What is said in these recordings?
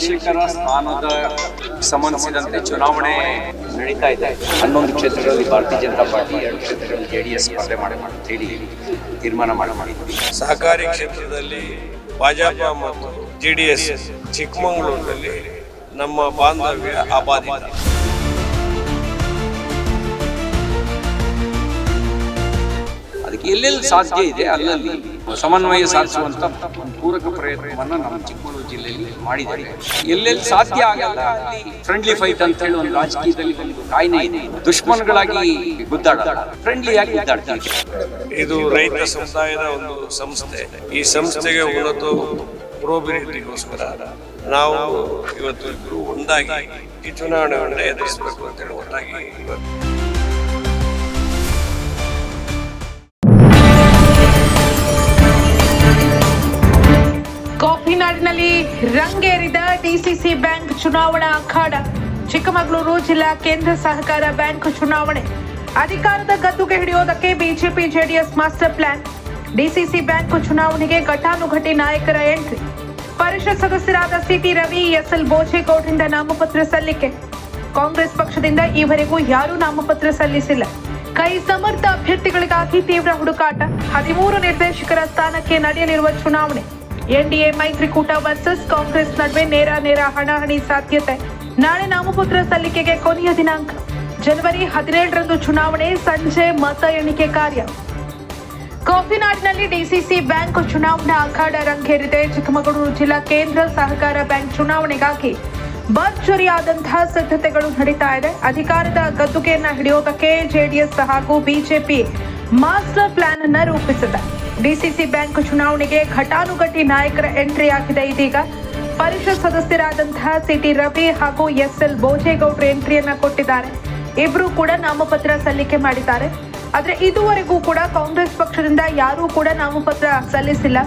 ನಿರ್ದೇಶಕರ ಸ್ಥಾನದ ಸಂಬಂಧಿಸಿದಂತೆ ಚುನಾವಣೆ ನಡೀತಾ ಇದೆ. ಹನ್ನೊಂದು ಕ್ಷೇತ್ರಗಳಲ್ಲಿ ಭಾರತೀಯ ಜನತಾ ಪಾರ್ಟಿ ಎರಡು ಕ್ಷೇತ್ರಗಳಲ್ಲಿ ಜೆ ಡಿ ಎಸ್ ಸ್ಪರ್ಧೆ ಹೇಳಿ ತೀರ್ಮಾನ ಮಾಡಿ ಮಾಡಿದ್ವಿ ಸಹಕಾರಿ ಕ್ಷೇತ್ರದಲ್ಲಿ ಭಾಜಪ ಮತ್ತು ಜೆ ಡಿ ಎಸ್ ಚಿಕ್ಕಮಗಳೂರಿನಲ್ಲಿ ನಮ್ಮ ಬಾಂಧವ್ಯ ಅಬಾಧಿತ ಅದಕ್ಕೆ ಎಲ್ಲೆಲ್ಲಿ ಸಾಧ್ಯ ಇದೆ ಅಲ್ಲಲ್ಲಿ ಸಮನ್ವಯ ಸಾಧಿಸುವಂತ ಪೂರಕ ಪ್ರಯತ್ನವನ್ನು ನಮ್ಮ ಚಿಕ್ಕಮಗಳೂರು ಜಿಲ್ಲೆಯಲ್ಲಿ ಮಾಡಿದ್ದಾರೆ. ಎಲ್ಲೆಲ್ಲಿ ಸಾಧ್ಯ ಆಗಲ್ಲ ಅಲ್ಲಿ ಫ್ರೆಂಡ್ಲಿ ಫೈಟ್ ಅಂತ ಹೇಳಿ ಒಂದು ರಾಜಕೀಯದಲ್ಲಿ ಒಂದು ಕಾಯ್ನೆ ಇದೆ. ದುಶ್ಮನ್ಗಳಾಗಿ ಗುದ್ದಾಡ ಫ್ರೆಂಡ್ಲಿಯಾಗಿ ಗುದ್ದಾಡ್ತಾರೆ. ಇದು ರೈತ ಸಮುದಾಯದ ಒಂದು ಸಂಸ್ಥೆ. ಈ ಸಂಸ್ಥೆಗೆ ಉನ್ನತು ಪ್ರೋಬಿಲಿಟಿಗೋಸ್ಕರ ನಾವು ಇವತ್ತು ಇಬ್ಬರು ಒಂದಾಗಿ ಈ ಚುನಾವಣೆಯನ್ನು ಎದುರಿಸಬೇಕು ಅಂತೇಳಿ ಒಟ್ಟಾಗಿ ಇವತ್ತು ರಂಗೇರಿದ ಡಿಸಿಸಿ ಬ್ಯಾಂಕ್ ಚುನಾವಣಾ ಅಖಾಡ, ಚಿಕ್ಕಮಗಳೂರು ಜಿಲ್ಲಾ ಕೇಂದ್ರ ಸಹಕಾರ ಬ್ಯಾಂಕ್ ಚುನಾವಣೆ. ಅಧಿಕಾರದ ಗದ್ದುಗೆ ಹಿಡಿಯೋದಕ್ಕೆ BJP JDS master plan. DCC bank ಚುನಾವಣೆಗೆ ಘಟಾನುಘಟಿ ನಾಯಕರ ಎಂಟ್ರಿ. ಪರಿಷತ್ ಸದಸ್ಯರಾದ ಸಿಟಿ ರವಿ, ಎಸ್ಎಲ್ ಬೋಜೇಗೌಡರಿಂದ ನಾಮಪತ್ರ ಸಲ್ಲಿಕೆ. ಕಾಂಗ್ರೆಸ್ ಪಕ್ಷದಿಂದ ಈವರೆಗೂ ಯಾರೂ ನಾಮಪತ್ರ ಸಲ್ಲಿಸಿಲ್ಲ. ಕೈ ಸಮರ್ಥ ಅಭ್ಯರ್ಥಿಗಳಿಗಾಗಿ ತೀವ್ರ ಹುಡುಕಾಟ. ಹದಿಮೂರು ನಿರ್ದೇಶಕರ ಸ್ಥಾನಕ್ಕೆ ನಡೆಯಲಿರುವ ಚುನಾವಣೆ. ಎನ್ಡಿಎ ಮೈತ್ರಿಕೂಟ ವರ್ಸಸ್ ಕಾಂಗ್ರೆಸ್ ನಡುವೆ ನೇರ ನೇರ ಹಣಾಹಣಿ ಸಾಧ್ಯತೆ. ನಾಳೆ ನಾಮಪತ್ರ ಸಲ್ಲಿಕೆಗೆ ಕೊನೆಯ ದಿನಾಂಕ. ಜನವರಿ ಹದಿನೇಳರಂದು ಚುನಾವಣೆ, ಸಂಜೆ ಮತ ಎಣಿಕೆ ಕಾರ್ಯ. ಕಾಫಿನಾಡಿನಲ್ಲಿ ಡಿಸಿಸಿ ಬ್ಯಾಂಕ್ ಚುನಾವಣಾ ಅಖಾಡ ರಂಗೇರಿದೆ. ಚಿಕ್ಕಮಗಳೂರು ಜಿಲ್ಲಾ ಕೇಂದ್ರ ಸಹಕಾರ ಬ್ಯಾಂಕ್ ಚುನಾವಣೆಗಾಗಿ ಭರ್ಜರಿಯಾದಂತಹ ಸಿದ್ಧತೆಗಳು ನಡೀತಾ ಇದೆ. ಅಧಿಕಾರದ ಗದ್ದುಗೆಯನ್ನ ಹಿಡಿಯೋದಕ್ಕೆ ಜೆಡಿಎಸ್ ಹಾಗೂ ಬಿಜೆಪಿ ಮಾಸ್ಟರ್ ಪ್ಲಾನ್ ಅನ್ನ ರೂಪಿಸಿದೆ. ಡಿಸಿಸಿ ಬ್ಯಾಂಕ್ ಚುನಾವಣೆಗೆ ಘಟಾನುಘಟಿ ನಾಯಕರ ಎಂಟ್ರಿ ಆಗಿದೆ ಇದೀಗ. ಪರಿಷತ್ ಸದಸ್ಯರಾದಂತಹ ಸಿಟಿ ರವಿ ಹಾಗೂ ಎಸ್ ಎಲ್ ಬೋಜೇಗೌಡ್ರು ಎಂಟ್ರಿಯನ್ನ ಕೊಟ್ಟಿದ್ದಾರೆ. ಇಬ್ರು ಕೂಡ ನಾಮಪತ್ರ ಸಲ್ಲಿಕೆ ಮಾಡಿದ್ದಾರೆ. ಆದ್ರೆ ಇದುವರೆಗೂ ಕೂಡ ಕಾಂಗ್ರೆಸ್ ಪಕ್ಷದಿಂದ ಯಾರೂ ಕೂಡ ನಾಮಪತ್ರ ಸಲ್ಲಿಸಿಲ್ಲ.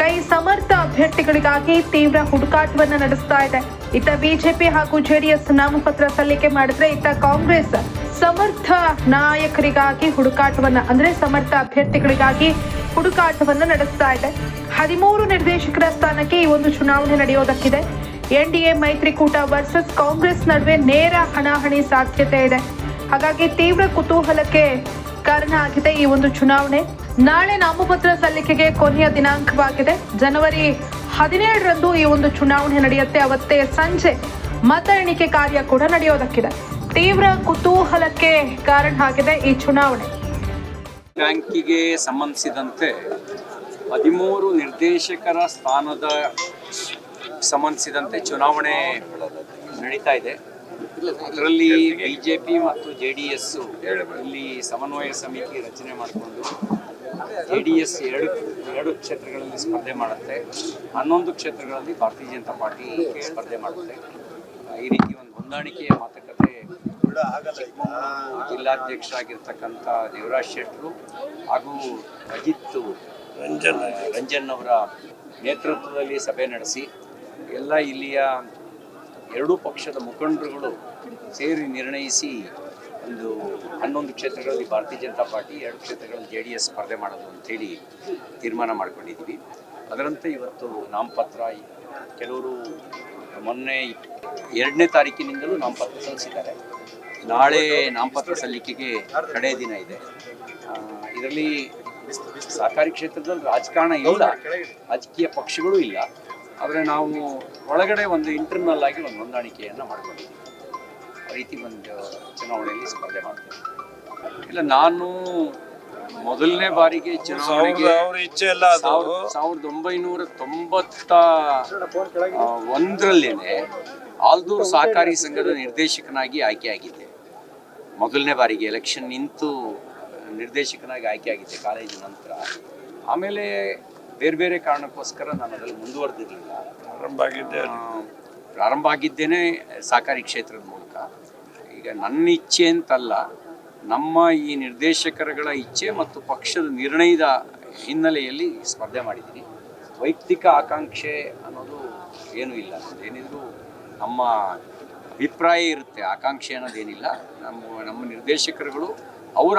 ಕೈ ಸಮರ್ಥ ಅಭ್ಯರ್ಥಿಗಳಿಗಾಗಿ ತೀವ್ರ ಹುಡುಕಾಟವನ್ನು ನಡೆಸ್ತಾ ಇದೆ. ಇತ್ತ ಬಿಜೆಪಿ ಹಾಗೂ ಜೆಡಿಎಸ್ ನಾಮಪತ್ರ ಸಲ್ಲಿಕೆ ಮಾಡಿದ್ರೆ ಇತ್ತ ಕಾಂಗ್ರೆಸ್ ಸಮರ್ಥ ನಾಯಕರಿಗಾಗಿ ಹುಡುಕಾಟವನ್ನ, ಅಂದ್ರೆ ಸಮರ್ಥ ಅಭ್ಯರ್ಥಿಗಳಿಗಾಗಿ ಹುಡುಕಾಟವನ್ನ ನಡೆಸ್ತಾ ಇದೆ. ಹದಿಮೂರು ನಿರ್ದೇಶಕರ ಸ್ಥಾನಕ್ಕೆ ಈ ಒಂದು ಚುನಾವಣೆ ನಡೆಯೋದಕ್ಕಿದೆ. ಎನ್ಡಿಎ ಮೈತ್ರಿಕೂಟ ವರ್ಸಸ್ ಕಾಂಗ್ರೆಸ್ ನಡುವೆ ನೇರ ಹಣಾಹಣಿ ಸಾಧ್ಯತೆ ಇದೆ. ಹಾಗಾಗಿ ತೀವ್ರ ಕುತೂಹಲಕ್ಕೆ ಕಾರಣ ಆಗಿದೆ ಈ ಒಂದು ಚುನಾವಣೆ. ನಾಳೆ ನಾಮಪತ್ರ ಸಲ್ಲಿಕೆಗೆ ಕೊನೆಯ ದಿನಾಂಕವಾಗಿದೆ. ಜನವರಿ ಹದಿನೇಳರಂದು ಈ ಒಂದು ಚುನಾವಣೆ ನಡೆಯುತ್ತೆ. ಅವತ್ತೇ ಸಂಜೆ ಮತ ಎಣಿಕೆ ಕಾರ್ಯ ಕೂಡ ನಡೆಯೋದಕ್ಕಿದೆ. ತೀವ್ರ ಕುತೂಹಲಕ್ಕೆ ಕಾರಣ ಆಗಿದೆ ಈ ಚುನಾವಣೆ. ಬ್ಯಾಂಕಿಗೆ ಸಂಬಂಧಿಸಿದಂತೆ ಹದಿಮೂರು ನಿರ್ದೇಶಕರ ಸ್ಥಾನದ ಸಂಬಂಧಿಸಿದಂತೆ ಚುನಾವಣೆ ನಡೀತಾ ಇದೆ. ಅದರಲ್ಲಿ ಬಿಜೆಪಿ ಮತ್ತು ಜೆ ಡಿ ಎಸ್ ಇಲ್ಲಿ ಸಮನ್ವಯ ಸಮಿತಿ ರಚನೆ ಮಾಡಿಕೊಂಡು ಜೆ ಡಿ ಎಸ್ ಎರಡು ಎರಡು ಕ್ಷೇತ್ರಗಳಲ್ಲಿ ಸ್ಪರ್ಧೆ ಮಾಡುತ್ತೆ. ಹನ್ನೊಂದು ಕ್ಷೇತ್ರಗಳಲ್ಲಿ ಭಾರತೀಯ ಜನತಾ ಪಾರ್ಟಿ ಸ್ಪರ್ಧೆ ಮಾಡುತ್ತೆ. ಈ ರೀತಿ ಒಂದು ಹೊಂದಾಣಿಕೆಯ ಮಾತುಕತೆ ಜಿಲ್ಲಾಧ್ಯಕ್ಷ ಜಿಲ್ಲಾಧ್ಯಕ್ಷರಾಗಿರ್ತಕ್ಕಂಥ ದೇವರಾಜ್ ಶೆಟ್ಟರು ಹಾಗೂ ಅಜಿತ್ ರಂಜನ್. ರಂಜನ್ ಅವರ ನೇತೃತ್ವದಲ್ಲಿ ಸಭೆ ನಡೆಸಿ ಎಲ್ಲ ಇಲ್ಲಿಯ ಎರಡೂ ಪಕ್ಷದ ಮುಖಂಡರುಗಳು ಸೇರಿ ನಿರ್ಣಯಿಸಿ ಒಂದು ಹನ್ನೊಂದು ಕ್ಷೇತ್ರಗಳಲ್ಲಿ ಭಾರತೀಯ ಜನತಾ ಪಾರ್ಟಿ ಎರಡು ಕ್ಷೇತ್ರಗಳಲ್ಲಿ ಜೆ ಡಿ ಎಸ್ ಸ್ಪರ್ಧೆ ಮಾಡೋದು ಅಂಥೇಳಿ ತೀರ್ಮಾನ ಮಾಡ್ಕೊಂಡಿದ್ದೀವಿ. ಅದರಂತೆ ಇವತ್ತು ನಾಮಪತ್ರ ಕೆಲವರು ಮೊನ್ನೆ ಎರಡನೇ ತಾರೀಕಿನಿಂದಲೂ ನಾಮಪತ್ರ ಸಲ್ಲಿಸಿದ್ದಾರೆ. ನಾಳೆ ನಾಮಪತ್ರ ಸಲ್ಲಿಕೆಗೆ ಕಡೆಯ ದಿನ ಇದೆ. ಇದರಲ್ಲಿ ಸಹಕಾರಿ ಕ್ಷೇತ್ರದಲ್ಲಿ ರಾಜಕಾರಣ ಇಲ್ಲ ರಾಜಕೀಯ ಪಕ್ಷಗಳು ಇಲ್ಲ. ಆದರೆ ನಾವು ಒಳಗಡೆ ಒಂದು ಇಂಟರ್ನಲ್ ಆಗಿ ಒಂದು ಹೊಂದಾಣಿಕೆಯನ್ನು ಮಾಡ್ಕೊಂಡಿದ್ದೀವಿ. ರೀತಿ ಒಂದು ಚುನಾವಣೆಯಲ್ಲಿ ಸ್ಪರ್ಧೆ ಮಾಡ್ತೇನೆ ಇಲ್ಲ ನಾನು ಮೊದಲನೇ ಬಾರಿಗೆ ಚುನಾವಣೆಗೆ ಅವ್ರ ಇಚ್ಛೆ ಎಲ್ಲ ಅದು. ಸಾವಿರದ ಒಂಬೈನೂರ ತೊಂಬತ್ತ ಒಂದರಲ್ಲೇನೆ ಆಲ್ದೂರು ಸಹಕಾರಿ ಸಂಘದ ನಿರ್ದೇಶಕನಾಗಿ ಆಯ್ಕೆಯಾಗಿದ್ದೆ ಮೊದಲನೇ ಬಾರಿಗೆ ಎಲೆಕ್ಷನ್ ನಿಂತು ನಿರ್ದೇಶಕನಾಗಿ ಆಯ್ಕೆಯಾಗಿದ್ದೆ ಕಾಲೇಜು ನಂತರ. ಆಮೇಲೆ ಬೇರೆ ಬೇರೆ ಕಾರಣಕ್ಕೋಸ್ಕರ ನಾನು ಅದರಲ್ಲಿ ಮುಂದುವರೆದಿರಲಿಲ್ಲ. ಪ್ರಾರಂಭ ಆಗಿದ್ದೆ ಪ್ರಾರಂಭ ಆಗಿದ್ದೇನೆ ಸಹಕಾರಿ ಕ್ಷೇತ್ರದ ಮೂಲಕ. ಈಗ ನನ್ನ ಇಚ್ಛೆ ಅಂತಲ್ಲ, ನಮ್ಮ ಈ ನಿರ್ದೇಶಕರುಗಳ ಇಚ್ಛೆ ಮತ್ತು ಪಕ್ಷದ ನಿರ್ಣಯದ ಹಿನ್ನೆಲೆಯಲ್ಲಿ ಸ್ಪರ್ಧೆ ಮಾಡಿದ್ದೀನಿ. ವೈಯಕ್ತಿಕ ಆಕಾಂಕ್ಷೆ ಅನ್ನೋದು ಏನೂ ಇಲ್ಲ. ಏನಿದ್ರು ನಮ್ಮ ಅಭಿಪ್ರಾಯ ಇರುತ್ತೆ, ಆಕಾಂಕ್ಷೆ ಅನ್ನೋದೇನಿಲ್ಲ ನಮ್ಮ ನಮ್ಮ ನಿರ್ದೇಶಕರುಗಳು ಅವರ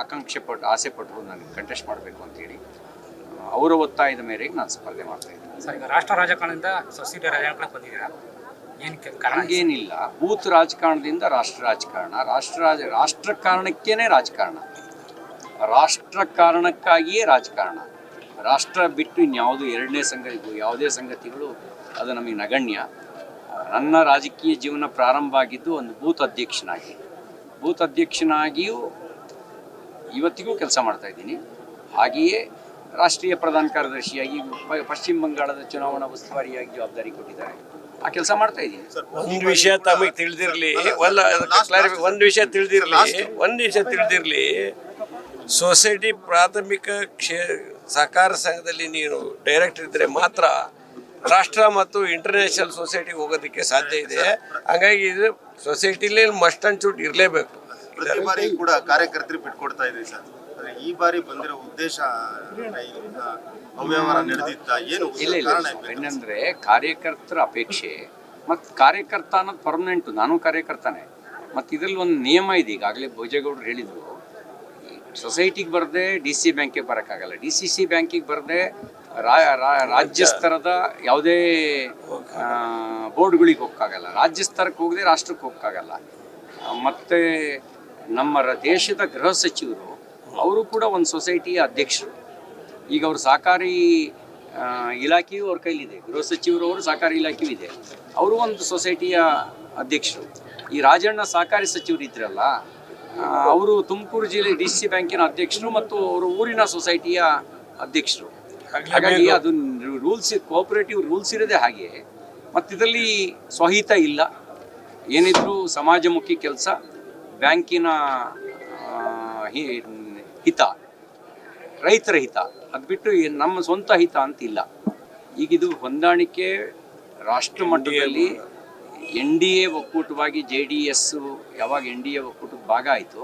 ಆಕಾಂಕ್ಷೆ ಪಟ್ಟು ಆಸೆ ಪಟ್ಟರು ನನಗೆ ಕಂಟೆಸ್ಟ್ ಮಾಡಬೇಕು ಅಂತೇಳಿ, ಅವರ ಒತ್ತಾಯದ ಮೇರೆಗೆ ನಾನು ಸ್ಪರ್ಧೆ ಮಾಡ್ತಾ ಇದ್ದೀನಿ. ಸರ್, ಈಗ ರಾಷ್ಟ್ರ ರಾಜಕಾರಣದಿಂದ ಸೊಸೈಟಿ ರಾಜಕಾರಣಕ್ಕೆ ಬಂದಿದ್ದೀರಾ? ಹಂಗೇನಿಲ್ಲ. ಬೂತ್ ರಾಜಕಾರಣದಿಂದ ರಾಷ್ಟ್ರ ರಾಜಕಾರಣ. ರಾಷ್ಟ್ರ ರಾಜ, ರಾಷ್ಟ್ರ ಕಾರಣಕ್ಕೇನೆ ರಾಜಕಾರಣ. ರಾಷ್ಟ್ರ ಕಾರಣಕ್ಕಾಗಿಯೇ ರಾಜಕಾರಣ. ರಾಷ್ಟ್ರ ಬಿಟ್ಟು ಇನ್ಯಾವುದು ಎರಡನೇ ಸಂಗತಿ, ಯಾವುದೇ ಸಂಗತಿಗಳು ಅದು ನಮಗೆ ನಗಣ್ಯ. ನನ್ನ ರಾಜಕೀಯ ಜೀವನ ಪ್ರಾರಂಭ ಆಗಿದ್ದು ಒಂದು ಬೂತ್ ಅಧ್ಯಕ್ಷನಾಗಿ. ಬೂತ್ ಅಧ್ಯಕ್ಷನಾಗಿಯೂ ಇವತ್ತಿಗೂ ಕೆಲಸ ಮಾಡ್ತಾ ಇದ್ದೀನಿ. ಹಾಗೆಯೇ ರಾಷ್ಟ್ರೀಯ ಪ್ರಧಾನ ಕಾರ್ಯದರ್ಶಿಯಾಗಿ ಪಶ್ಚಿಮ ಬಂಗಾಳದ ಚುನಾವಣಾ ಉಸ್ತುವಾರಿಯಾಗಿ ಜವಾಬ್ದಾರಿ ಕೊಟ್ಟಿದ್ದಾರೆ. ಆ ಕೆಲಸ ಮಾಡ್ತಾ ಇದ್ದೀನಿ. ಒಂದು ವಿಷಯ ತಮಗೆ ತಿಳಿದಿರಲಿ. ಒಂದ್ ವಿಷಯ ತಿಳಿದಿರಲಿ. ಒಂದು ವಿಷಯ ತಿಳಿದಿರಲಿ. ಸೊಸೈಟಿ ಪ್ರಾಥಮಿಕ ಕ್ಷೇ ಸಹಕಾರ ಸಂಘದಲ್ಲಿ ನೀನು ಡೈರೆಕ್ಟರ್ ಇದ್ದರೆ ಮಾತ್ರ ರಾಷ್ಟ್ರ ಮತ್ತು ಇಂಟರ್ನ್ಯಾಷನಲ್ ಸೊಸೈಟಿಗೆ ಹೋಗೋದಕ್ಕೆ ಸಾಧ್ಯ ಇದೆ. ಹಾಗಾಗಿ ಇದು ಸೊಸೈಟಿಲಿ ಮಸ್ಟ್ ಅಂಡ್ ಶೂಟ್ ಇರಲೇಬೇಕು. ಪ್ರತಿ ಬಾರಿ ಕೂಡ ಕಾರ್ಯಕರ್ತರಿಗೆ ಬಿಟ್ಕೊಡ್ತಾ ಇದೆ ಸರ್ ಈ ಬಾರಿ ಬಂದಿರೋ ಉದ್ದೇಶ ಅವ್ಯವಹಾರ ನಡೆದಿತ್ತ ಏನು ಇಲ್ಲ ಇಲ್ಲ ಕಾರಣ ಇಲ್ಲ. ಏನಂದ್ರೆ ಕಾರ್ಯಕರ್ತರ ಅಪೇಕ್ಷೆ ಮತ್ತು ಕಾರ್ಯಕರ್ತ ಅನ್ನೋದು ಪರ್ಮನೆಂಟ್ ನಾನು ಕಾರ್ಯಕರ್ತನೇ. ಮತ್ತು ಇದರಲ್ಲಿ ಒಂದು ನಿಯಮ ಇದೆ. ಈಗಾಗಲೇ ಭೋಜೇಗೌಡರು ಹೇಳಿದರು. ಸೊಸೈಟಿಗೆ ಬರದೆ ಡಿ ಸಿ ಬ್ಯಾಂಕಿಗೆ ಬರೋಕ್ಕಾಗಲ್ಲ. ಡಿ ಸಿ ಸಿ ಬ್ಯಾಂಕಿಗೆ ಬರದೆ ರಾಜ್ಯ ಸ್ತರದ ಯಾವುದೇ ಆ, ಬೋರ್ಡ್ಗಳಿಗೆ ಹೋಗೋಕ್ಕಾಗಲ್ಲ ರಾಜ್ಯ ಸ್ತರಕ್ಕೆ ಹೋಗದೆ ರಾಷ್ಟ್ರಕ್ಕೆ ಹೋಗೋಕ್ಕಾಗಲ್ಲ ಆ, ಮತ್ತೆ ನಮ್ಮ ರ- ದೇಶದ ಗೃಹ ಸಚಿವರು ಅವರು ಕೂಡ ಒಂದು ಸೊಸೈಟಿಯ ಅಧ್ಯಕ್ಷರು. ಈಗ ಅವರು ಸಹಕಾರಿ ಇಲಾಖೆಯು ಅವ್ರ ಕೈಲಿದೆ. ಗೃಹ ಸಚಿವರವರು ಅವರು ಸಹಕಾರಿ ಇಲಾಖೆಯೂ ಇದೆ. ಅವರು ಒಂದು ಸೊಸೈಟಿಯ ಅಧ್ಯಕ್ಷರು. ಈ ರಾಜಣ್ಣ ಸಹಕಾರಿ ಸಚಿವರು ಇದ್ರಲ್ಲ ಅವರು ತುಮಕೂರು ಜಿಲ್ಲೆ ಡಿ ಸಿ ಬ್ಯಾಂಕಿನ ಅಧ್ಯಕ್ಷರು ಮತ್ತು ಅವರು ಊರಿನ ಸೊಸೈಟಿಯ ಅಧ್ಯಕ್ಷರು. ಹಾಗಾಗಿ ಅದು ರೂಲ್ಸ್ ಕೋಆಪರೇಟಿವ್ ರೂಲ್ಸ್ ಇರೋದೇ ಹಾಗೆ ಮತ್ತು ಇದರಲ್ಲಿ ಸ್ವಹಿತ ಇಲ್ಲ. ಏನಿದ್ರು ಸಮಾಜಮುಖಿ ಕೆಲಸ ಬ್ಯಾಂಕಿನ ಹಿತ ರೈತರ ಹಿತ. ಅದು ಬಿಟ್ಟು ನಮ್ಮ ಸ್ವಂತ ಹಿತ ಅಂತಿಲ್ಲ. ಈಗ ಇದು ಹೊಂದಾಣಿಕೆ ರಾಷ್ಟ್ರ ಮಟ್ಟದಲ್ಲಿ ಎನ್ ಡಿ ಎ ಒಕ್ಕೂಟವಾಗಿ ಜೆ ಡಿ ಎಸ್ ಯಾವಾಗ ಎನ್ ಡಿ ಎ ಒಕ್ಕೂಟಕ್ಕೆ ಭಾಗ ಆಯಿತು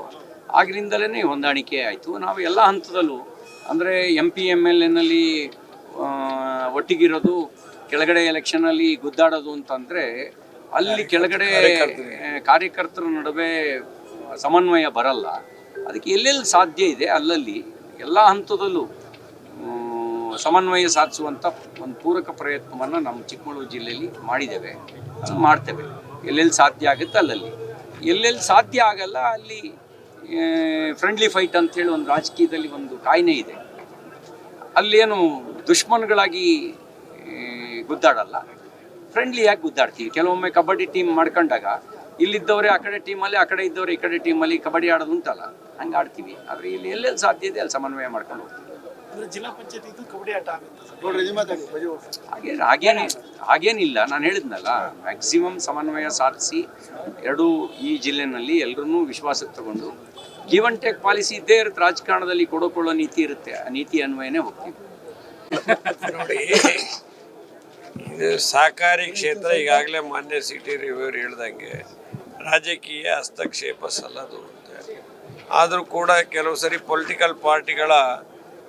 ಆಗ್ರಿಂದಲೇ ಹೊಂದಾಣಿಕೆ ಆಯಿತು. ನಾವು ಎಲ್ಲ ಹಂತದಲ್ಲೂ ಅಂದರೆ ಎಂ ಪಿ ಎಂ ಎಲ್ ಎನಲ್ಲಿ ಒಟ್ಟಿಗಿರೋದು ಕೆಳಗಡೆ ಎಲೆಕ್ಷನಲ್ಲಿ ಗುದ್ದಾಡೋದು ಅಂತಂದರೆ ಅಲ್ಲಿ ಕೆಳಗಡೆ ಕಾರ್ಯಕರ್ತರ ನಡುವೆ ಸಮನ್ವಯ ಬರಲ್ಲ. ಅದಕ್ಕೆ ಎಲ್ಲೆಲ್ಲಿ ಸಾಧ್ಯ ಇದೆ ಅಲ್ಲಲ್ಲಿ ಎಲ್ಲ ಹಂತದಲ್ಲೂ ಸಮನ್ವಯ ಸಾಧಿಸುವಂಥ ಒಂದು ಪೂರಕ ಪ್ರಯತ್ನವನ್ನು ನಮ್ಮ ಚಿಕ್ಕಮಗಳೂರು ಜಿಲ್ಲೆಯಲ್ಲಿ ಮಾಡಿದ್ದೇವೆ. ಮಾಡ್ತೇವೆ. ಎಲ್ಲೆಲ್ಲಿ ಸಾಧ್ಯ ಆಗುತ್ತೆ ಅಲ್ಲಲ್ಲಿ. ಎಲ್ಲೆಲ್ಲಿ ಸಾಧ್ಯ ಆಗಲ್ಲ ಅಲ್ಲಿ ಫ್ರೆಂಡ್ಲಿ ಫೈಟ್ ಅಂಥೇಳಿ ಒಂದು ರಾಜಕೀಯದಲ್ಲಿ ಒಂದು ಕಾಯಿನೆ ಇದೆ. ಅಲ್ಲೇನು ದುಶ್ಮನ್ಗಳಾಗಿ ಗುದ್ದಾಡಲ್ಲ. ಫ್ರೆಂಡ್ಲಿಯಾಗಿ ಗುದ್ದಾಡ್ತೀವಿ. ಕೆಲವೊಮ್ಮೆ ಕಬಡ್ಡಿ ಟೀಮ್ ಮಾಡ್ಕೊಂಡಾಗ ಇಲ್ಲಿದ್ದವರೇ ಆ ಕಡೆ ಟೀಮಲ್ಲಿ ಆ ಕಡೆ ಇದ್ದವರೇ ಈ ಕಡೆ ಟೀಮಲ್ಲಿ ಕಬಡ್ಡಿ ಆಡೋದು ಉಂಟಲ್ಲ. ಹಂಗೆ ಆಡ್ತೀವಿ. ಆದರೆ ಇಲ್ಲಿ ಎಲ್ಲೆಲ್ಲಿ ಸಾಧ್ಯ ಇದೆ ಅಲ್ಲಿ ಸಮನ್ವಯ ಮಾಡ್ಕೊಂಡು ಹೋಗ್ತೀವಿ. ಹಾಗೆ. ಹಾಗೇನೆ ಹಾಗೇನಿಲ್ಲ. ನಾನು ಹೇಳಿದ್ನಲ್ಲ ಮ್ಯಾಕ್ಸಿಮಮ್ ಸಮನ್ವಯ ಸಾಧಿಸಿ ಎರಡೂ ಈ ಜಿಲ್ಲೆನಲ್ಲಿ ಎಲ್ಲರನ್ನೂ ವಿಶ್ವಾಸಕ್ಕೆ ತಗೊಂಡು ಗಿವ್ ಅಂಡ್ ಟೇಕ್ ಪಾಲಿಸಿ ಇದ್ದೇ ಇರುತ್ತೆ. ರಾಜಕಾರಣದಲ್ಲಿ ಕೊಡೋಕೊಳ್ಳೋ ನೀತಿ ಇರುತ್ತೆ. ಆ ನೀತಿ ಅನ್ವಯನೇ ಹೋಗ್ತೀವಿ. ನೋಡಿ ಇದು ಸಹಕಾರಿ ಕ್ಷೇತ್ರ ಈಗಾಗಲೇ ಮಾನ್ಯ ಸಿಟಿ ರಿವ್ಯೂರ್ ಹೇಳ್ದಂಗೆ ರಾಜಕೀಯ ಹಸ್ತಕ್ಷೇಪ ಸಲ್ಲದು ಅಂತ. ಆದರೂ ಕೂಡ ಕೆಲವು ಸರಿ ಪೊಲಿಟಿಕಲ್ ಪಾರ್ಟಿಗಳ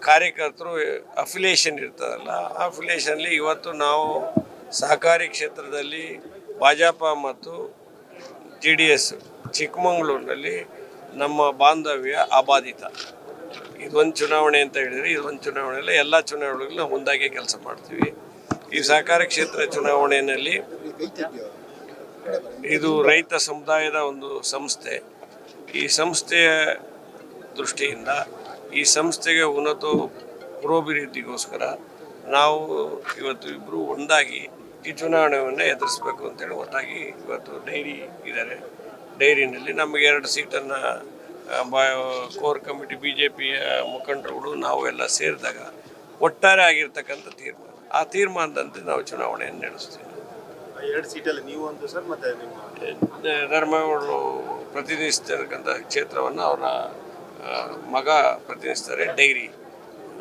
ಕಾರ್ಯಕರ್ತರು ಅಫಿಲಿಯೇಷನ್ ಇರ್ತದಲ್ಲ ಆ ಅಫಿಲಿಯೇಷನ್ಲಿ ಇವತ್ತು ನಾವು ಸಹಕಾರಿ ಕ್ಷೇತ್ರದಲ್ಲಿ ಭಾಜಪ ಮತ್ತು ಜಿ ಡಿ ಎಸ್ ಚಿಕ್ಕಮಗಳೂರಿನಲ್ಲಿ ನಮ್ಮ ಬಾಂಧವ್ಯ ಅಬಾಧಿತ ಇದೊಂದು ಚುನಾವಣೆ ಅಂತ ಹೇಳಿದರೆ ಇದೊಂದು ಚುನಾವಣೆಯಲ್ಲಿ ಎಲ್ಲ ಚುನಾವಣೆಗಳು ನಾವು ಕೆಲಸ ಮಾಡ್ತೀವಿ. ಈ ಸಹಕಾರ ಕ್ಷೇತ್ರ ಚುನಾವಣೆಯಲ್ಲಿ ಇದು ರೈತ ಸಮುದಾಯದ ಒಂದು ಸಂಸ್ಥೆ. ಈ ಸಂಸ್ಥೆಯ ದೃಷ್ಟಿಯಿಂದ ಈ ಸಂಸ್ಥೆಗೆ ಉನ್ನತ ಪುರೋಭಿವೃದ್ಧಿಗೋಸ್ಕರ ನಾವು ಇವತ್ತು ಇಬ್ಬರು ಒಂದಾಗಿ ಈ ಚುನಾವಣೆಯನ್ನು ಎದುರಿಸಬೇಕು ಅಂತೇಳಿ ಒಟ್ಟಾಗಿ ಇವತ್ತು ಡೈರಿ ಇದ್ದಾರೆ ಡೈರಿನಲ್ಲಿ ನಮಗೆ ಎರಡು ಸೀಟನ್ನು ಕೋರ್ ಕಮಿಟಿ ಬಿ ಜೆ ಪಿಯ ಮುಖಂಡರುಗಳು ನಾವು ಎಲ್ಲ ಸೇರಿದಾಗ ಒಟ್ಟಾರೆ ಆಗಿರ್ತಕ್ಕಂಥ ತೀರ್ಮಾನ. ಆ ತೀರ್ಮಾನದಂತೆ ನಾವು ಚುನಾವಣೆಯನ್ನು ನಡೆಸ್ತೀವಿ. ಎರಡು ಸೀಟಲ್ಲಿ ನೀವು ಒಂದು ಸರ್ ಮತ್ತೆ ನಿಮ್ಮ ಧರ್ಮಗಳು ಪ್ರತಿನಿಧಿಸ್ತಿರ್ತಕ್ಕಂಥ ಕ್ಷೇತ್ರವನ್ನು ಅವರ ಮಗ ಪ್ರತಿನಿಧಿಸ್ತಾರೆ. ಡೈರಿ.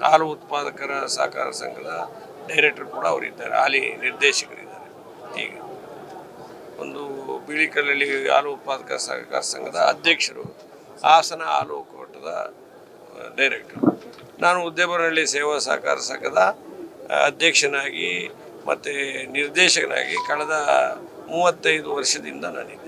ಹಾಲು ಉತ್ಪಾದಕರ ಸಹಕಾರ ಸಂಘದ ಡೈರೆಕ್ಟರ್ ಕೂಡ ಅವರಿದ್ದಾರೆ. ಹಾಲಿ ನಿರ್ದೇಶಕರಿದ್ದಾರೆ. ಈಗ ಒಂದು ಬಿಳಿಕಲ್ಲಲ್ಲಿ ಹಾಲು ಉತ್ಪಾದಕ ಸಹಕಾರ ಸಂಘದ ಅಧ್ಯಕ್ಷರು, ಹಾಸನ ಹಾಲು ಒಕ್ಕೂಟದ ಡೈರೆಕ್ಟರ್. ನಾನು ಉದ್ಯಮನಹಳ್ಳಿ ಸೇವಾ ಸಹಕಾರ ಸಂಘದ ಅಧ್ಯಕ್ಷನಾಗಿ ಮತ್ತು ನಿರ್ದೇಶಕನಾಗಿ ಕಳೆದ ಮೂವತ್ತೈದು ವರ್ಷದಿಂದ ನಾನಿದ್ದೇನೆ